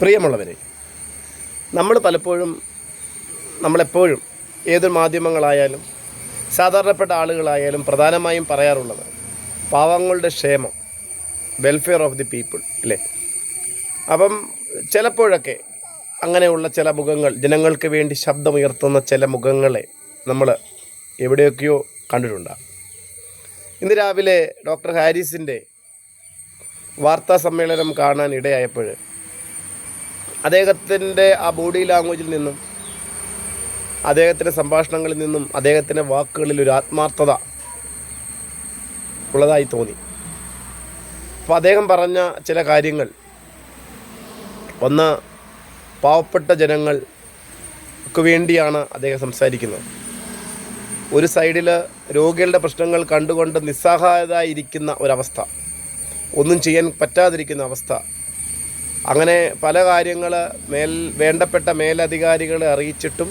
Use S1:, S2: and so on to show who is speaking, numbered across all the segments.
S1: പ്രിയമുള്ളവരെ നമ്മൾ പലപ്പോഴും നമ്മളെപ്പോഴും ഏതൊരു മാധ്യമങ്ങളായാലും സാധാരണപ്പെട്ട ആളുകളായാലും പ്രധാനമായും പറയാറുള്ളത് പാവങ്ങളുടെ ക്ഷേമം വെൽഫെയർ ഓഫ് ദി പീപ്പിൾ അല്ലേ? അപ്പം ചിലപ്പോഴൊക്കെ അങ്ങനെയുള്ള ചില മുഖങ്ങൾ ജനങ്ങൾക്ക് വേണ്ടി ശബ്ദമുയർത്തുന്ന ചില മുഖങ്ങളെ നമ്മൾ എവിടെയൊക്കെയോ കണ്ടിട്ടുണ്ടാകും. ഇന്ന് രാവിലെ ഡോക്ടർ ഹാരിസിന്റെ വാർത്താ സമ്മേളനം കാണാൻ ഇടയായപ്പോൾ അദ്ദേഹത്തിന്റെ ആ ബോഡി ലാംഗ്വേജിൽ നിന്നും അദ്ദേഹത്തിന്റെ സംഭാഷണങ്ങളിൽ നിന്നും അദ്ദേഹത്തിന്റെ വാക്കുകളിൽ ഒരു ആത്മാർത്ഥത ഉള്ളതായി തോന്നി. അപ്പോൾ അദ്ദേഹം പറഞ്ഞ ചില കാര്യങ്ങൾ. ഒന്ന് പാവപ്പെട്ട ജനങ്ങൾക്ക് വേണ്ടിയാണ് അദ്ദേഹം സംസാരിക്കുന്നത്. ഒരു സൈഡിൽ രോഗികളുടെ പ്രശ്നങ്ങൾ കണ്ടുകൊണ്ട് നിസ്സഹായതായിരിക്കുന്ന ഒരവസ്ഥ. ഒന്നും ചെയ്യാൻ പറ്റാതിരിക്കുന്ന അവസ്ഥ. അങ്ങനെ പല കാര്യങ്ങൾ മേൽ വേണ്ടപ്പെട്ട മേലധികാരികളെ അറിയിച്ചിട്ടും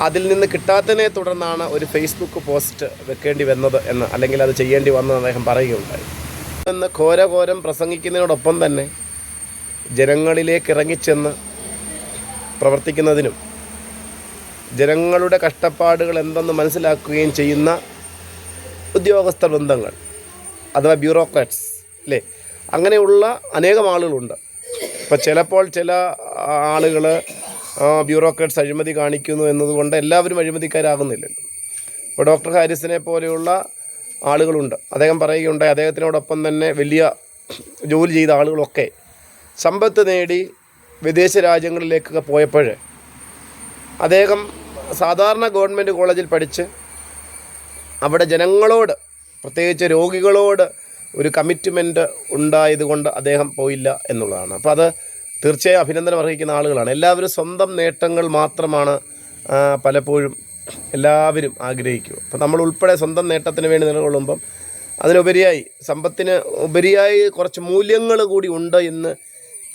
S1: അതിൽ നിന്ന് കിട്ടാത്തതിനെ തുടർന്നാണ് ഒരു ഫേസ്ബുക്ക് പോസ്റ്റ് വെക്കേണ്ടി വന്നത് എന്ന് അല്ലെങ്കിൽ അത് ചെയ്യേണ്ടി വന്നതെന്ന് അദ്ദേഹം പറയുകയുണ്ടായി. എന്ന് ഘോരഘോരം പ്രസംഗിക്കുന്നതിനോടൊപ്പം തന്നെ ജനങ്ങളിലേക്ക് ഇറങ്ങിച്ചെന്ന് പ്രവർത്തിക്കുന്നതിനും ജനങ്ങളുടെ കഷ്ടപ്പാടുകൾ എന്തെന്ന് മനസ്സിലാക്കുകയും ചെയ്യുന്ന ഉദ്യോഗസ്ഥ വൃന്ദങ്ങൾ അഥവാ ബ്യൂറോക്രാറ്റ്സ് അല്ലേ അങ്ങനെയുള്ള അനേകം ആളുകളുണ്ട്. ഇപ്പോൾ ചിലപ്പോൾ ചില ആളുകൾ ബ്യൂറോക്രാറ്റ്സ് അഴിമതി കാണിക്കുന്നു എന്നതുകൊണ്ട് എല്ലാവരും അഴിമതിക്കാരാകുന്നില്ലല്ലോ. ഇപ്പോൾ ഡോക്ടർ ഹാരിസിനെ പോലെയുള്ള ആളുകളുണ്ട്. അദ്ദേഹം പറയുകയുണ്ടായി അദ്ദേഹത്തിനോടൊപ്പം തന്നെ വലിയ ജോലി ചെയ്ത ആളുകളൊക്കെ സമ്പത്ത് നേടി വിദേശ രാജ്യങ്ങളിലേക്കൊക്കെ പോയപ്പോൾ അദ്ദേഹം സാധാരണ ഗവൺമെന്റ് കോളേജിൽ പഠിച്ച് അവിടെ ജനങ്ങളോട് പ്രത്യേകിച്ച് രോഗികളോട് ഒരു കമ്മിറ്റ്മെന്റ് ഉണ്ടായതുകൊണ്ട് അദ്ദേഹം പോയില്ല എന്നുള്ളതാണ്. അപ്പോൾ അത് തീർച്ചയായും അഭിനന്ദനം അർഹിക്കുന്ന ആളുകളാണ്. എല്ലാവരും സ്വന്തം നേട്ടങ്ങൾ മാത്രമാണ് പലപ്പോഴും എല്ലാവരും ആഗ്രഹിക്കുക. അപ്പോൾ നമ്മൾ ഉൾപ്പെടെ സ്വന്തം നേട്ടത്തിന് വേണ്ടി നിലകൊള്ളുമ്പം അതിനുപരിയായി സമ്പത്തിന് ഉപരിയായി കുറച്ച് മൂല്യങ്ങൾ കൂടി ഉണ്ട് എന്ന്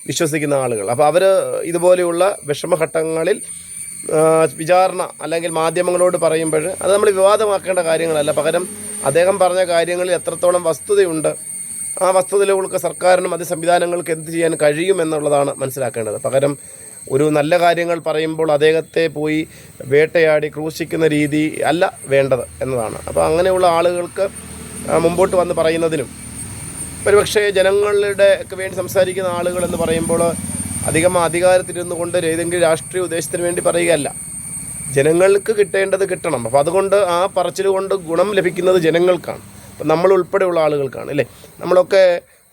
S1: വിശ്വസിക്കുന്ന ആളുകൾ. അപ്പോൾ അവർ ഇതുപോലെയുള്ള വിഷമഘട്ടങ്ങളിൽ വിചാരണ അല്ലെങ്കിൽ മാധ്യമങ്ങളോട് പറയുമ്പോൾ അത് നമ്മൾ വിവാദമാക്കേണ്ട കാര്യങ്ങളല്ല. പകരം അദ്ദേഹം പറഞ്ഞ കാര്യങ്ങളിൽ എത്രത്തോളം വസ്തുതയുണ്ട് ആ വസ്തുതയിലുള്ള സർക്കാരിനും അത് സംവിധാനങ്ങൾക്ക് എന്ത് ചെയ്യാൻ കഴിയുമെന്നുള്ളതാണ് മനസ്സിലാക്കേണ്ടത്. പകരം ഒരു നല്ല കാര്യങ്ങൾ പറയുമ്പോൾ അദ്ദേഹത്തെ പോയി വേട്ടയാടി ക്രൂശിക്കുന്ന രീതി അല്ല വേണ്ടത് എന്നതാണ്. അപ്പോൾ അങ്ങനെയുള്ള ആളുകൾക്ക് മുമ്പോട്ട് വന്ന് പറയുന്നതിനും ഒരുപക്ഷെ ജനങ്ങളുടെ ഒക്കെ വേണ്ടി സംസാരിക്കുന്ന ആളുകൾ എന്ന് പറയുമ്പോൾ അധികം അധികാരത്തിലിരുന്നു കൊണ്ട് ഏതെങ്കിലും രാഷ്ട്രീയ ഉദ്ദേശത്തിന് വേണ്ടി പറയുകയല്ല. ജനങ്ങൾക്ക് കിട്ടേണ്ടത് കിട്ടണം. അപ്പോൾ അതുകൊണ്ട് ആ പറച്ചിൽ കൊണ്ട് ഗുണം ലഭിക്കുന്നത് ജനങ്ങൾക്കാണ്. അപ്പം നമ്മൾ ഉൾപ്പെടെയുള്ള ആളുകൾക്കാണ് അല്ലേ? നമ്മളൊക്കെ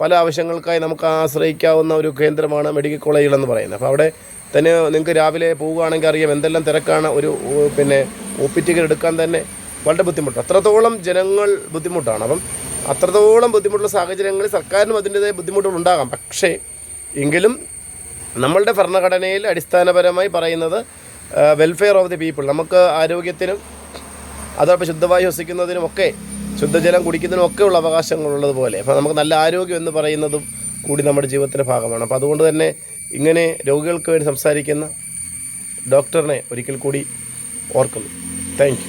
S1: പല ആവശ്യങ്ങൾക്കായി നമുക്ക് ആശ്രയിക്കാവുന്ന ഒരു കേന്ദ്രമാണ് മെഡിക്കൽ കോളേജുകളെന്ന് പറയുന്നത്. അപ്പോൾ അവിടെ തന്നെ നിങ്ങൾക്ക് രാവിലെ പോവുകയാണെങ്കിൽ അറിയാം എന്തെല്ലാം തിരക്കാണ് ഒരു പിന്നെ ഒ പി ടിക്കറ്റ് എടുക്കാൻ തന്നെ വളരെ ബുദ്ധിമുട്ട്. അത്രത്തോളം ജനങ്ങൾ ബുദ്ധിമുട്ടാണ്. അപ്പം അത്രത്തോളം ബുദ്ധിമുട്ടുള്ള സാഹചര്യങ്ങളിൽ സർക്കാരിനും അതിന്റെതായ ബുദ്ധിമുട്ടുകൾ ഉണ്ടാകാം. പക്ഷേ എങ്കിലും നമ്മളുടെ ഭരണഘടനയിൽ അടിസ്ഥാനപരമായി പറയുന്നത് വെൽഫെയർ ഓഫ് ദി പീപ്പിൾ നമുക്ക് ആരോഗ്യത്തിനും അതോടൊപ്പം ശുദ്ധവായു ശ്വസിക്കുന്നതിനുമൊക്കെ ശുദ്ധജലം കുടിക്കുന്നതിനും ഒക്കെ ഉള്ള അവകാശങ്ങളുള്ളതുപോലെ അപ്പോൾ നമുക്ക് നല്ല ആരോഗ്യം എന്ന് പറയുന്നതും കൂടി നമ്മുടെ ജീവിതത്തിന്റെ ഭാഗമാണ്. അപ്പോൾ അതുകൊണ്ട് തന്നെ ഇങ്ങനെ രോഗികൾക്ക് വേണ്ടി സംസാരിക്കുന്ന ഡോക്ടറിനെ ഒരിക്കൽ കൂടി ഓർക്കുന്നു. താങ്ക്